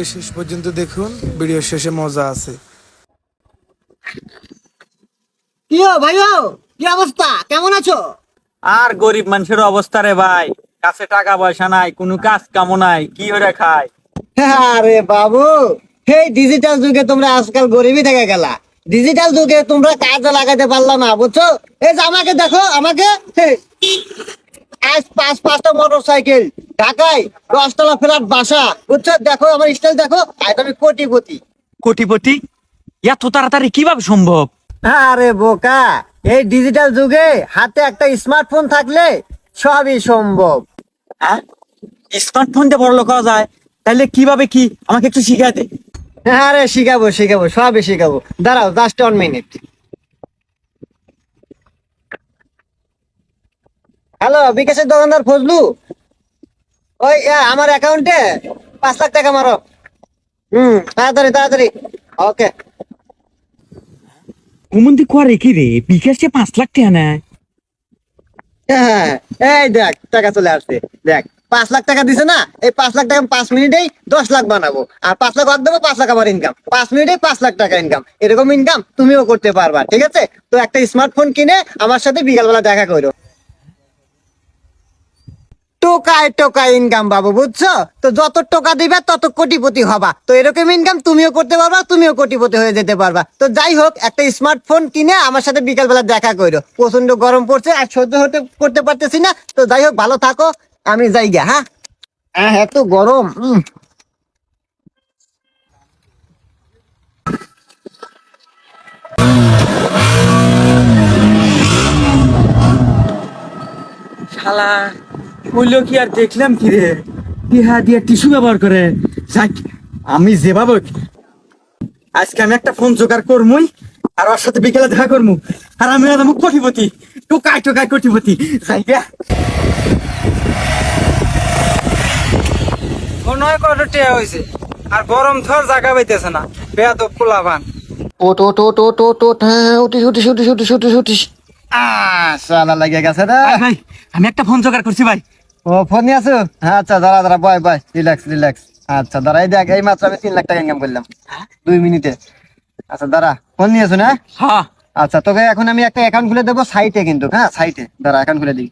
ভিডিওটি শেষ পর্যন্ত দেখুন। ভিডিও শেষে মজা আছে। কি হো ভাইও কি অবস্থা? কেমন আছো? আর গরিব মানুষের অবস্থা রে ভাই। কাছে টাকা পয়সা নাই কোনো কাজ কামো নাই কি করে খায়? আরে বাবু এই ডিজিটাল যুগে তোমরা আজকাল গরিবই থেকে গেলা। ডিজিটাল যুগে তোমরা কাজে লাগাতে পারলা না বুঝছ? এই যে আমাকে দেখো আমাকে আজ পাঁচ পাঁচটা মোটর সাইকেল ঢাকায় দশতলা ফ্ল্যাট বাসা। বুঝছ? দেখো আমার স্টাইল দেখো। আজ আমি কোটিপতি। কোটিপতি? এত তাড়াতাড়ি কীভাবে সম্ভব? আরে বোকা এই ডিজিটাল যুগে হাতে একটা স্মার্টফোন থাকলে সবই সম্ভব। হ্যাঁ? স্মার্টফোন দিয়ে বড় লোক হওয়া যায়। তাহলে কীভাবে কি? আমাকে একটু শিখাতে দে। আরে শিখাবো শিখাবো সবই শিখাবো। দাঁড়াও জাস্ট ওয়ান মিনিট হ্যালো বিকাশের দোকানদার ফজলু? ওই আমার অ্যাকাউন্টে পাঁচ লাখ টাকা মারো। হুম তাড়াতাড়ি তাড়াতাড়ি। ওকে। কুমন্দি করে কি রে? বিকাশে পাঁচ লাখ টাকা নেয়। হ্যাঁ এই দেখ টাকা চলে আসছে। দেখ পাঁচ লাখ টাকা দিছে না এই পাঁচ লাখ টাকা পাঁচ মিনিটেই দশ লাখ বানাবো। আর পাঁচ লাখ দেবো পাঁচ লাখ আমার ইনকাম পাঁচ মিনিটেই পাঁচ লাখ টাকা ইনকাম এরকম ইনকাম তুমিও করতে পারবা ঠিক আছে? তো একটা স্মার্টফোন কিনে আমার সাথে বিকালবেলা দেখা করো। টোকায় টোকায় ইনকাম পাবো, বুঝছ? তো যত টোকা দিবে, তত কোটিপতি হবা। তো এরকম ইনকাম তুমিও করতে পারবা, তুমিও কোটিপতি হয়ে যেতে পারবা। তো যাই হোক, একটা স্মার্টফোন কিনে আমার সাথে বিকালবেলা দেখা করো প্রচণ্ড গরম পড়ছে আর সহ্য হতে, করতে পারতেছি না। তো যাই হোক, ভালো থাকো। আমি যাই গা হ্যাঁ হ্যাঁ এত গরম বলল কি আর দেখলাম কি রে? বিহা দিয়ে টিস্যু ব্যবহার করে? যাক আমি যেভাবে আজকে আমি একটা ফোন জোগাড় করমুই আর ওর সাথে বিকেলে দেখা করমু। আর আমি আমার কোটিপতি টোকায় টোকায় কোটিপতি। যাই গে। কত টিয়া হয়েছে আর গরম থর জায়গা পাইতেছে না। বেয়া তো পোলাবান হ্যাঁ উঠিস উঠিস উঠিস উঠিস উঠিস উঠিস। আহ সালা লাগে গেছে ভাই আমি একটা ফোন জোগাড় করছি ভাই। ও ফোন নিয়ে আসো। হ্যাঁ আচ্ছা দাঁড়া দাঁড়া বয় বয় রিল্যাক্স রিল্যাক্স আচ্ছা দাঁড়া এই দেখ এই মাত্র আমি তিন লাখ টাকা ইনকাম করলাম। দুই মিনিটে। আচ্ছা দাঁড়া ফোন নিয়ে আসো না? হ্যাঁ। আচ্ছা তোকে এখন আমি একটা অ্যাকাউন্ট খুলে দেবো সাইটে কিন্তু হ্যাঁ সাইটে দাঁড়া অ্যাকাউন্ট খুলে দিই।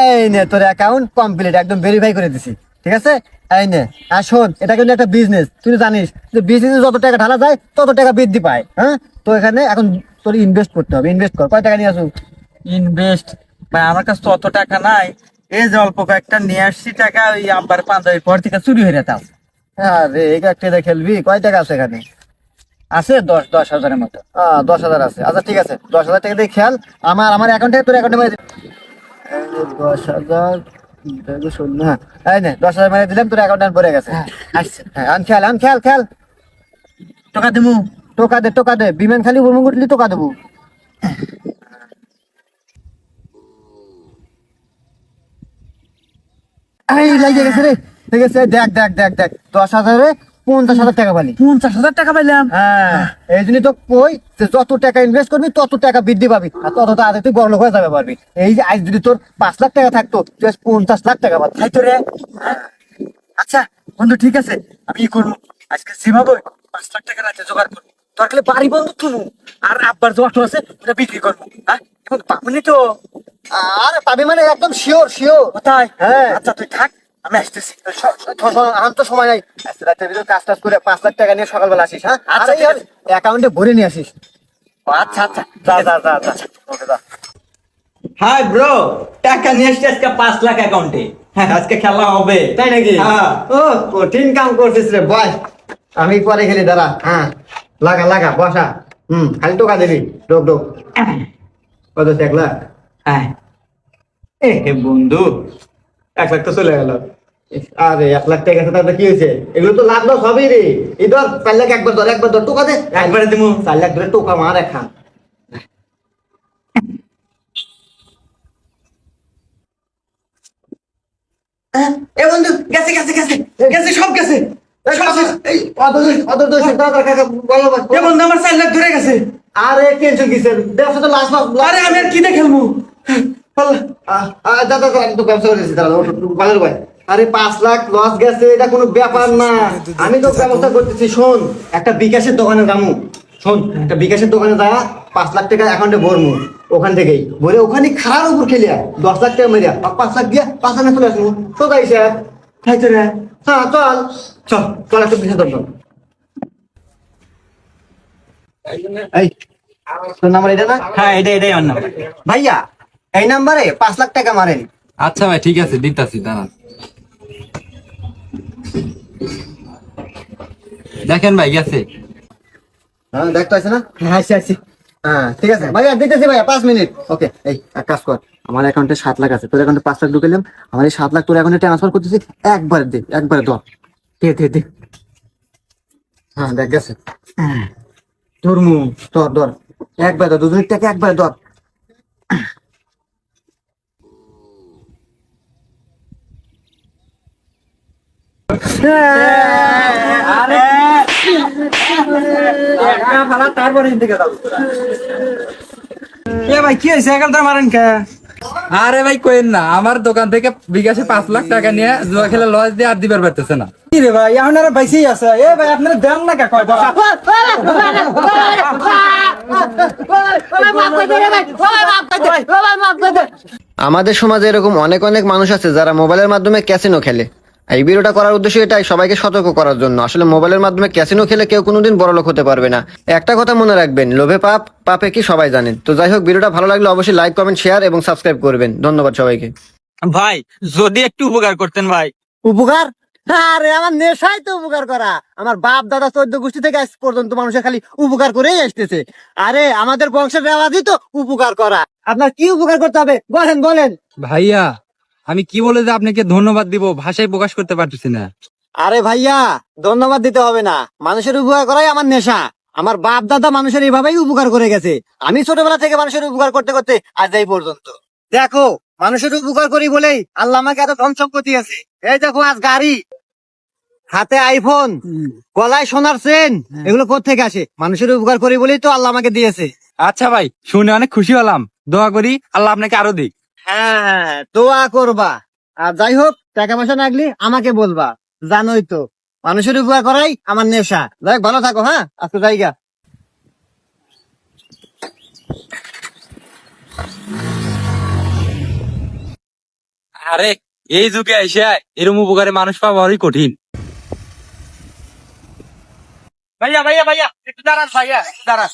এই নে তোর অ্যাকাউন্ট কমপ্লিট একদম ভেরিফাই করে দিছি। ঠিক আছে? এই নে আর শোন এটা কিন্তু একটা বিজনেস তুই জানিস যে বিজনেসে যত টাকা ঢালা যায় তত টাকা বৃদ্ধি পায় হ্যাঁ? তো এখানে এখন তোর ইনভেস্ট করতে হবে ইনভেস্ট কর। কয় টাকা নিয়ে আসুক ইনভেস্ট ভাই আমার কাছে তো অত টাকা নাই। এই যে অল্প কয়েকটা নিয়ে আসছি টাকা ওই আব্বার পাঞ্জাবির পর থেকে চুরি হয়ে যেতাম আরে এই একটা খেলবি? কয় টাকা আছে এখানে? আছে দশ দশ হাজারের মতো। দশ হাজার আছে। আচ্ছা ঠিক আছে। দশ হাজার টাকা দিয়ে খেয়াল আমার আমার অ্যাকাউন্টে তোর অ্যাকাউন্টে মেরে দে- দশ হাজার শূন্য। হ্যাঁ এই দশ হাজার মেরে দিলাম তোর অ্যাকাউন্টে ভরে গেছে। আসছে। হ্যাঁ আন খেয়াল আন খেয়াল খেয়াল টাকা দেবো টোকা দে টোকা দে বিমান খালি উড়মুখ উঠলি টোকা দেবো। এই লাগে গেছে রে দেখ দেখ দেখ দেখ দশ হাজারে পঞ্চাশ হাজার টাকা পালি। পঞ্চাশ হাজার টাকা পাইলাম। হ্যাঁ এই তো কই যে যত টাকা ইনভেস্ট করবি তত টাকা বৃদ্ধি পাবি আর তত তাড়াতাড়ি তুই বড় হয়ে যাবে পারবি। এই যে আজ যদি তোর পাঁচ লাখ টাকা থাকতো তুই পঞ্চাশ লাখ টাকা পাবি। তাই তো রে। আচ্ছা বন্ধু ঠিক আছে আমি ই করব। আজকে পাঁচ লাখ টাকা রাতে জোগাড় করব। দরকার বাড়ি বন্ধ তুলু আর আব্বার যে অটো আছে ওটা বিক্রি করব। হ্যাঁ? এখন পাবনি তো। আরে পাবি মানে একদম শিওর শিওর কোথায়? হ্যাঁ। আচ্ছা তুই থাক আমি আসতেছি। আমার তো সময় নাই। রাতের ভিতরে কাজ টাজ করে পাঁচ লাখ টাকা নিয়ে সকালবেলা আসিস হ্যাঁ? আচ্ছা, আচ্ছা। অ্যাকাউন্টে ভরে নিয়ে আসিস। ও, আচ্ছা আচ্ছা। যা যা যা যা। ওকে যা। হাই ব্রো টাকা নিয়ে আসছি আজকে পাঁচ লাখ অ্যাকাউন্টে হ্যাঁ আজকে খেলা হবে। তাই নাকি? হ্যাঁ। ও কঠিন কাম করছিস রে বয়। আমি পরে খেলি দাঁড়া। হ্যাঁ। লাগা লাগা বসা। হুম খালি টোকা দিবি। ডোক ডোক। কত এক লাখ হ্যাঁ। এ বন্ধু এক লাখ তো চলে গেল। আরে এক লাখ টাকা তাতে কি হয়েছে? এগুলো তো লাভ লস হবেই রে। এই ধর চার লাখ একবার ধর একবার ধর টোকা দে। একবারে দিমু। চার লাখ ধরে টোকা মার একা এ বন্ধু গেছে গেছে গেছে। গেছে সব গেছে। এই অত অত দোষ দাদা কাকা বলো বাস এ বন্ধু আমার চার লাখ ধরে গেছে। আরে টেনশন কিসের? ব্যবসা তো লাস্ট মাস আরে আমি আর কি দিয়ে খেলব? আহ, আহ, দাদা দাদা আমি তো ব্যবসা করেছি দাদা ওঠো, ওঠো, ভাই আরে পাঁচ লাখ লস গেছে এটা কোনো ব্যাপার না। আমি তো ব্যবস্থা করতেছি শোন একটা বিকাশের দোকানে যাব। শোন একটা বিকাশের দোকানে যা পাঁচ লাখ টাকা অ্যাকাউন্টে ভরমু ওখান থেকেই। ভরে ওখানে খারাপ উপর খেলিয়া দশ লাখ টাকা মেরিয়া পাঁচ লাখ দিয়া পাঁচ লাখ চলে আসব। তো তাই স্যার হ্যাঁ চল। চল চল একটা বিকাশের দোকান এই তোর নাম্বার এটা না? হ্যাঁ এটাই এটাই আমার নাম ভাইয়া এই নাম্বারে পাঁচ লাখ টাকা মারেন। আচ্ছা ভাই ঠিক আছে দিতাছি দাঁড়ান। দেখেন ভাই গেছে। হ্যাঁ দেখতে আছে না? হ্যাঁ হ্যাঁ ঠিক আছে। ভাইয়া দিতেছি ভাইয়া পাঁচ মিনিট। ওকে এই এক কাজ কর। আমার অ্যাকাউন্টে সাত লাখ আছে। তোর অ্যাকাউন্টে পাঁচ লাখ ঢুকেলাম আমার এই সাত লাখ তোর অ্যাকাউন্টে ট্রান্সফার করতেছি। একবারে দে একবারে ধর। দে দে দে। হ্যাঁ দেখ গেছে। তোর মুখ ধর ধর। একবারে ধর দুজনের টাকা একবারে ধর তারপরে ভাই কি হয়েছে? একালটা মারেন কে? আরে ভাই কইন না আমার দোকান থেকে বিকাশে পাঁচ লাখ টাকা নিয়ে জুয়া খেলে লস দিয়ে আর দিবার পারতেছে না। কি রে ভাই এখন আর বাইসেই আছে। এ ভাই আপনার দেন না কে কয় আমাদের সমাজে এরকম অনেক অনেক মানুষ আছে যারা মোবাইলের মাধ্যমে ক্যাসিনো খেলে। এই ভিডিওটা করার উদ্দেশ্য এটাই সবাইকে সতর্ক করার জন্য। আসলে মোবাইলের মাধ্যমে ক্যাসিনো খেলে কেউ কোনোদিন বড় লোক হতে পারবে না। একটা কথা মনে রাখবেন লোভে পাপ পাপে কি সবাই জানেন তো যাই হোক ভিডিওটা ভালো লাগলে অবশ্যই লাইক কমেন্ট শেয়ার এবং সাবস্ক্রাইব করবেন। ধন্যবাদ সবাইকে। ভাই যদি একটু উপকার করতেন ভাই। উপকার? আরে আমার নেশাই তো উপকার করা। আমার বাপ দাদা চোদ্দ গোষ্ঠী থেকে আজ পর্যন্ত মানুষের খালি উপকার করেই আসতেছে। আরে আমাদের বংশের রেওয়াজই তো উপকার করা। আপনার কি উপকার করতে হবে? বলেন বলেন। ভাইয়া আমি কি বলে যে আপনাকে ধন্যবাদ দিব ভাষায় প্রকাশ করতে পারতেছি না। আরে ভাইয়া ধন্যবাদ দিতে হবে না। মানুষের উপকার করাই আমার নেশা। আমার বাপ দাদা মানুষের এইভাবেই উপকার করে গেছে। আমি ছোটবেলা থেকে মানুষের উপকার করতে করতে আজ এই পর্যন্ত। দেখো মানুষের উপকার করি বলেই আল্লাহ আমাকে এত ধন সম্পত্তি আছে। এই দেখো আজ গাড়ি হাতে আইফোন গলায় সোনার চেন এগুলো কোথেকে আসে? মানুষের উপকার করি বলেই তো আল্লাহ আমাকে দিয়েছে। আচ্ছা ভাই শুনে অনেক খুশি হলাম। দোয়া করি আল্লাহ আপনাকে আরও দিক। হ্যাঁ দোয়া করবা। আর যাই হোক টাকা পয়সা লাগলে আমাকে বলবা। জানোই তো মানুষের উপকার করাই আমার নেশা। যাই হোক, ভালো থাকো হ্যাঁ? আজকে জায়গা আরে এই যুগে এসে এরম উপকারে মানুষ পাওয়া বড়ই কঠিন। ভাইয়া ভাইয়া ভাইয়া একটু দাঁড়ান ভাইয়া একটু দাঁড়ান।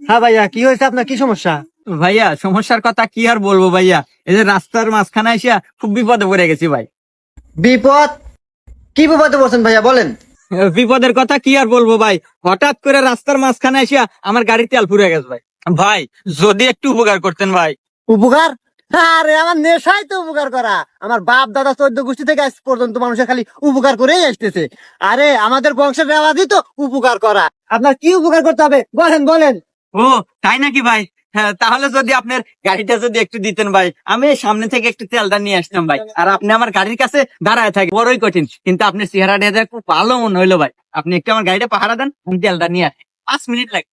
হ্যাঁ ভাইয়া কি হয়েছে আপনার? কি সমস্যা? ভাইয়া সমস্যার কথা কি আর বলব ভাইয়া? এই যে রাস্তার মাঝখানে এসে খুব বিপদে পড়ে গেছি ভাই। বিপদ? কি বিপদে বলছেন ভাইয়া বলেন। বিপদের কথা কি আর বলব ভাই? হঠাৎ করে রাস্তার মাঝখানে এসে আমার গাড়ি তেল ফুরে গেছে ভাই। ভাই যদি একটু উপকার করতেন ভাই। উপকার? আরে আমার নেশাই তো উপকার করা। আমার বাপ দাদা চোদ্দ গোষ্ঠী থেকে আজ পর্যন্ত মানুষের খালি উপকার করেই আসতেছে। আরে আমাদের বংশের রেওয়াজই তো উপকার করা। আপনার কি উপকার করতে হবে? বলেন বলেন। ও তাই নাকি ভাই? হ্যাঁ তাহলে যদি আপনার গাড়িটা যদি একটু দিতেন ভাই। আমি সামনে থেকে একটু তেলটা নিয়ে আসতাম ভাই। আর আপনি আমার গাড়ির কাছে দাঁড়ায় থাকে বড়ই কঠিন। কিন্তু আপনার চেহারাটা দেখে খুব ভালো মনে হইল ভাই। আপনি একটু আমার গাড়িটা পাহারা দেন, আমি তেলটা নিয়ে আসি। পাঁচ মিনিট লাগে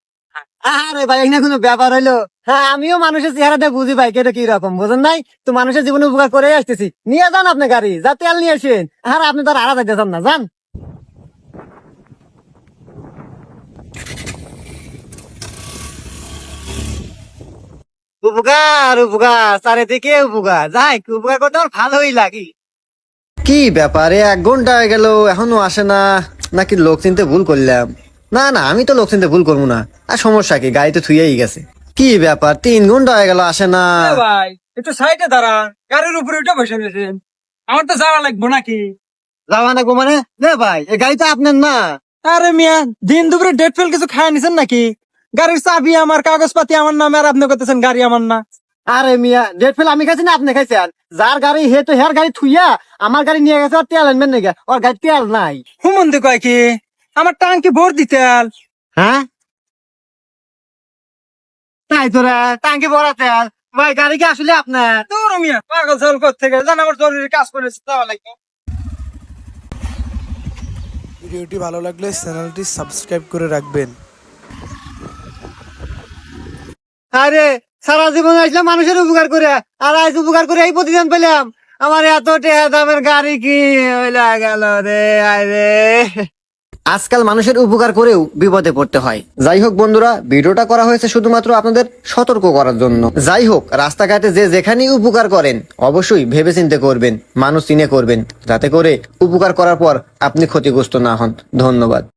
আরে ভাই, এখানে কোনো ব্যাপার হইল? হ্যাঁ আমিও মানুষের চেহারাটা বুঝি ভাই, কেটে কি রকম? বুঝেন নাই? তো মানুষের জীবনে উপকার করে আসতেছি। নিয়ে যান আপনি গাড়ি, যা তেল নিয়ে আসেন। আর আপনি তো আর আড়া যাইতে না, যান। উপকার উপকার চারিদিকে উপকার। যাই উপকার করতে আমার ভালোই লাগে। কি ব্যাপারে? এক ঘণ্টা হয়ে গেল এখনও আসে না। নাকি লোক চিনতে ভুল করলাম? না না আমি তো লোক চিনতে ভুল করব না। আর সমস্যা কি? গাড়িতে থুয়েই গেছে। কি ব্যাপার? তিন ঘণ্টা হয়ে গেল আসে না। ভাই একটু সাইডে দাঁড়ান। গাড়ির উপরে উঠে বসে রয়েছেন আমার তো যাওয়া লাগবো নাকি? যাওয়া না গো মানে? না ভাই এই গাড়ি তো আপনার না। আরে মিয়া দিন দুপুরে ডেট ফেল কিছু খায় নিছেন নাকি? গাড়ির চাবি আমার কাগজপাতি আমার নামে আর আপনি করতেছেন গাড়ি আমার না। আরে মিয়া ডেট ফেল আমি খাইছি না আপনি খাইছেন? যার গাড়ি হে তো হের গাড়ি থুইয়া আমার গাড়ি নিয়ে গেছে ওর তেল আনবেন নাকি? ওর গাড়ি তেল নাই। হুমন্দি কয় কি? আমার টাঙ্কি ভোর দিতে হ্যাঁ? তাই তোরা টাঙ্কি ভরা তেল ভাই গাড়ি কি আসলে আপনার? তোর মিয়া পাগল ছাগল করতে গেলে জান আমার জরুরি কাজ করেছে তাও লাগবে। ভিডিওটি ভালো লাগলে চ্যানেলটি সাবস্ক্রাইব করে রাখবেন। আরে, সারা জীবন আসলাম মানুষের উপকার করে, আর আজ উপকার করে এই প্রতিদান পেলাম। আমার এত টেহা দামের গাড়ি কি গেল রে, আয় রে। আজকাল মানুষের উপকার করেও বিপদে পড়তে হয়। যাই হোক বন্ধুরা, ভিডিওটা করা হয়েছে শুধুমাত্র আপনাদের সতর্ক করার জন্য। যাই হোক, রাস্তাঘাটে যে যেখানেই উপকার করেন, অবশ্যই ভেবেচিন্তে করবেন, মানুষ চিনে করবেন, যাতে করে উপকার করার পর আপনি ক্ষতিগ্রস্ত না হন। ধন্যবাদ।